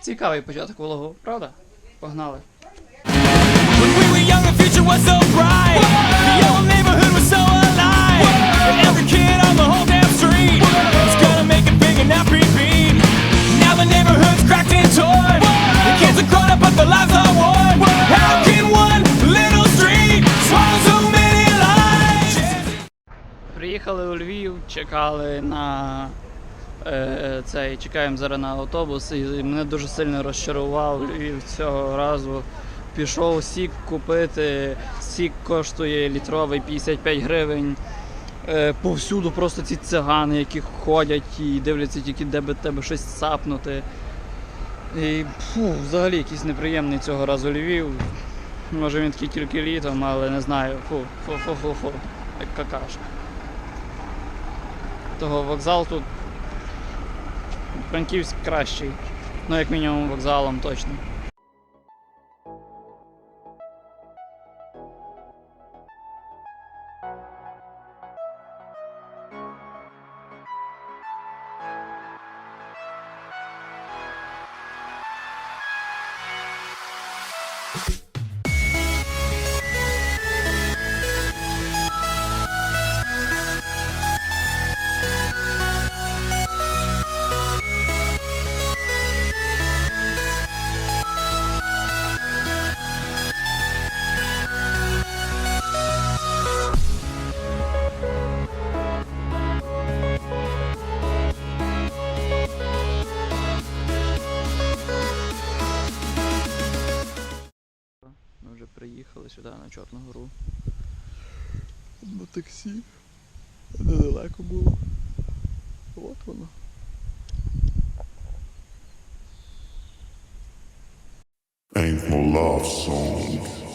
Цікавий початок влогу, правда? Погнали. Приїхали у Львів, чекали на е, цей, чекаємо зараз на автобус, і мене дуже сильно розчарував Львів цього разу. Пішов сік купити, сік коштує літровий 55 гривень. Е, повсюду просто ці цигани, які ходять і дивляться тільки де би тебе щось сапнути. І фу, взагалі якийсь неприємний цього разу Львів. Може він такий тільки літом, але не знаю. Фу, фу, фу, фу, фу. Як какашка. Того вокзал тут Франківськ кращий. Ну, як мінімум, вокзалом точно. Сюди на Чорну гору. На таксі. Недалеко було. От воно. Ain't no love song.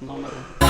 妈妈。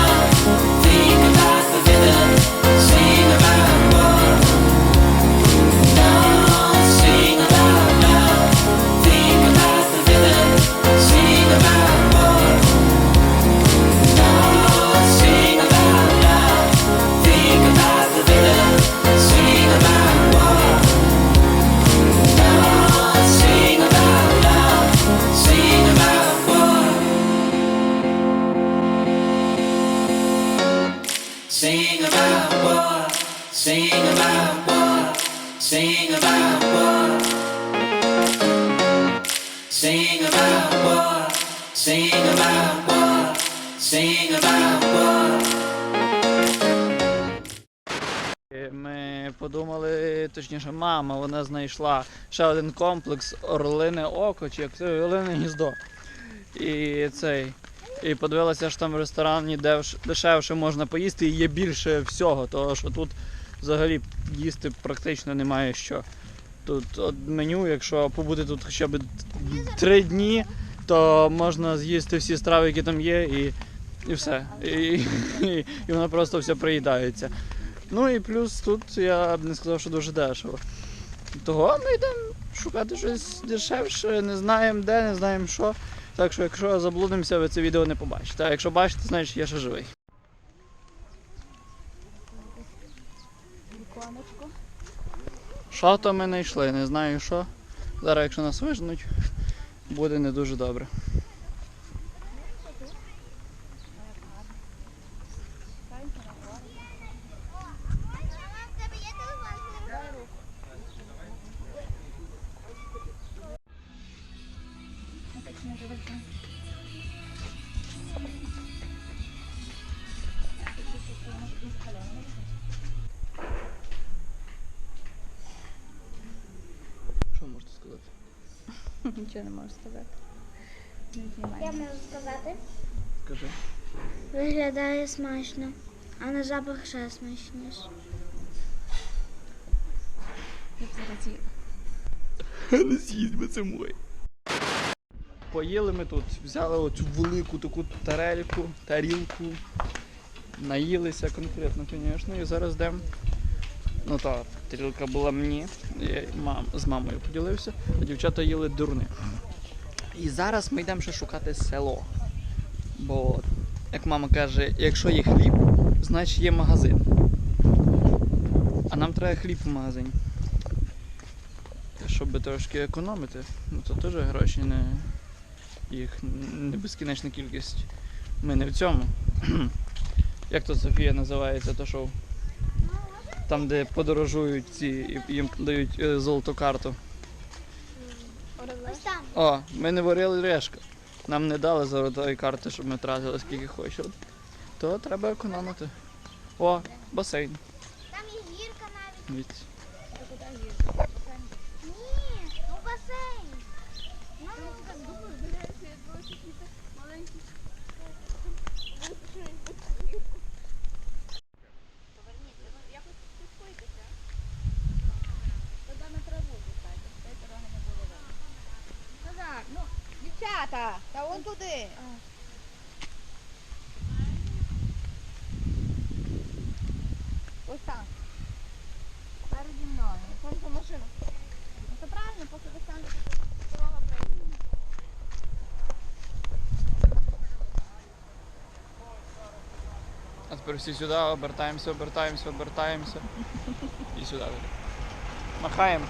Ми подумали, точніше, мама, вона знайшла ще один комплекс Орлине Око, чи як це Орлине гніздо. І цей. І подивилася, що там в ресторані деш- дешевше можна поїсти і є більше всього, тому що тут взагалі їсти практично немає що. Тут меню, якщо побути тут хоча б три дні, то можна з'їсти всі страви, які там є, і, і все. І, і, і воно просто все приїдається. Ну і плюс тут я б не сказав, що дуже дешево. Того ми йдемо шукати щось дешевше, не знаємо де, не знаємо що. Так що, якщо заблудимося, ви це відео не побачите. А якщо бачите, значить я ще живий. Що то ми знайшли, не знаю що. Зараз, якщо нас вижнуть, буде не дуже добре. Що Нічого не можу сказати. Не знімай. Я можу сказати. Скажи. Виглядає смачно, а на запах ще смачніше. Я б зараз їла. Не з'їсть, бо це моє. Поїли ми тут, взяли оцю велику таку тарельку, тарілку, наїлися конкретно, звісно, і зараз йдемо. Ну та тарілка була мені, я мам, з мамою поділився, а дівчата їли дурни. І зараз ми йдемо ще шукати село. Бо, як мама каже, якщо є хліб, значить є магазин. А нам треба хліб в магазині. Щоб трошки економити, ну то теж гроші не їх не безкінечна кількість. Ми не в цьому. Як то Софія називається то шоу? Там, де подорожують ці і їм дають е, золоту карту. Ось там. О, ми не варили решка. Нам не дали золотої карти, щоб ми тратили скільки хочемо. То треба економити. О, басейн. Там є гірка навіть. Дивіться. Ні, ну басейн. Ну, Назар, ну, дівчата, та вон туди. Ось там. Переді мною. Вон та машина. Ну, Це правильно, поки то дорога прийде. А тепер всі сюди, обертаємося, обертаємося, обертаємося. І сюди. Махаємо.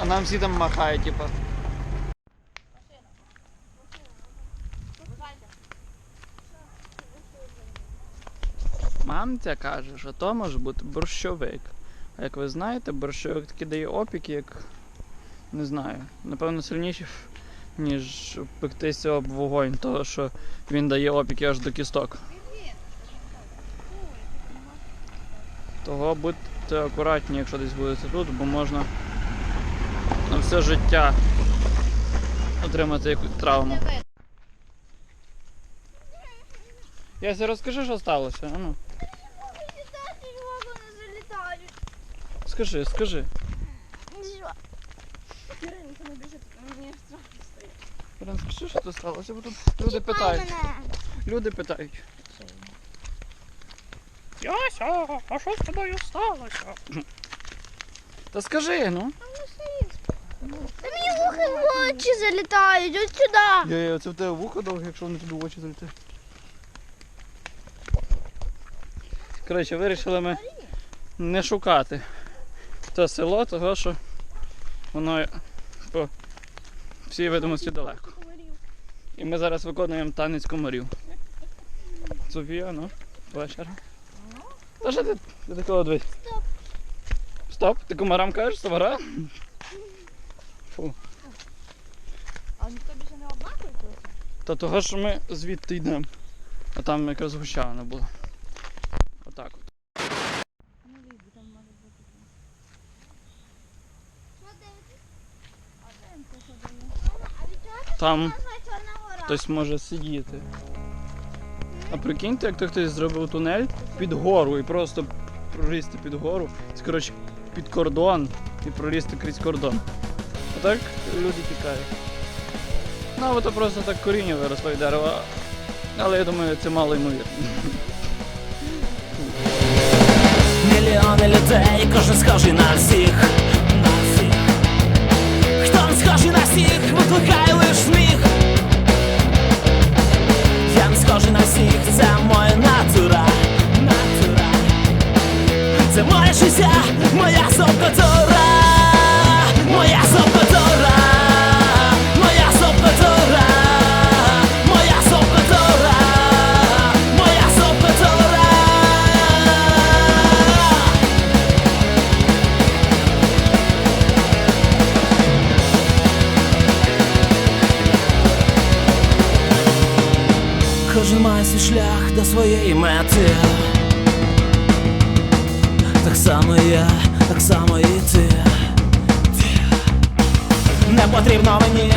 А нам всі там махають, типу. Мамця каже, що то може бути борщовик. А як ви знаєте, борщовик такий дає опік, як не знаю, напевно сильніший, ніж пектися об вогонь, того що він дає опіки аж до кісток. Того будьте акуратні, якщо десь будете тут, бо можна на все життя отримати якусь травму. Яся, розкажи, що сталося. А Ну, скажи, скажи. Що? Ірин, скажи, що тут сталося, бо тут люди питають. Люди питають. Яся, а що з тобою сталося? Та скажи, ну. Та мені вухи в очі залітають, ось сюди. Я, я, це в тебе вухо довге, якщо вони тобі в очі залітають. Коротше, вирішили ми не шукати це село, того що воно по всій видимості далеко. І ми зараз виконуємо танець комарів. Софія, ну, черга. Та що ти, ти такого дивись? Стоп. Стоп? Ти комарам кажеш, совара? Фу. А ніхто більше не обмахує тут? Та того, що ми звідти йдемо. А там якраз гущавина була. Отак от. Там хтось може сидіти. А прикиньте, як то хтось зробив тунель під гору і просто пролізти під гору, коротше, під кордон і пролізти крізь кордон. А так люди тікають. Ну, то просто так коріння виросло і дерево. Але я думаю, це мало ймовірно. Мільйони людей, кожен схожий на всіх. На всіх. Хто схожий на всіх, свій шлях до своєї мети. Так само я, так само і ти. Не потрібно мені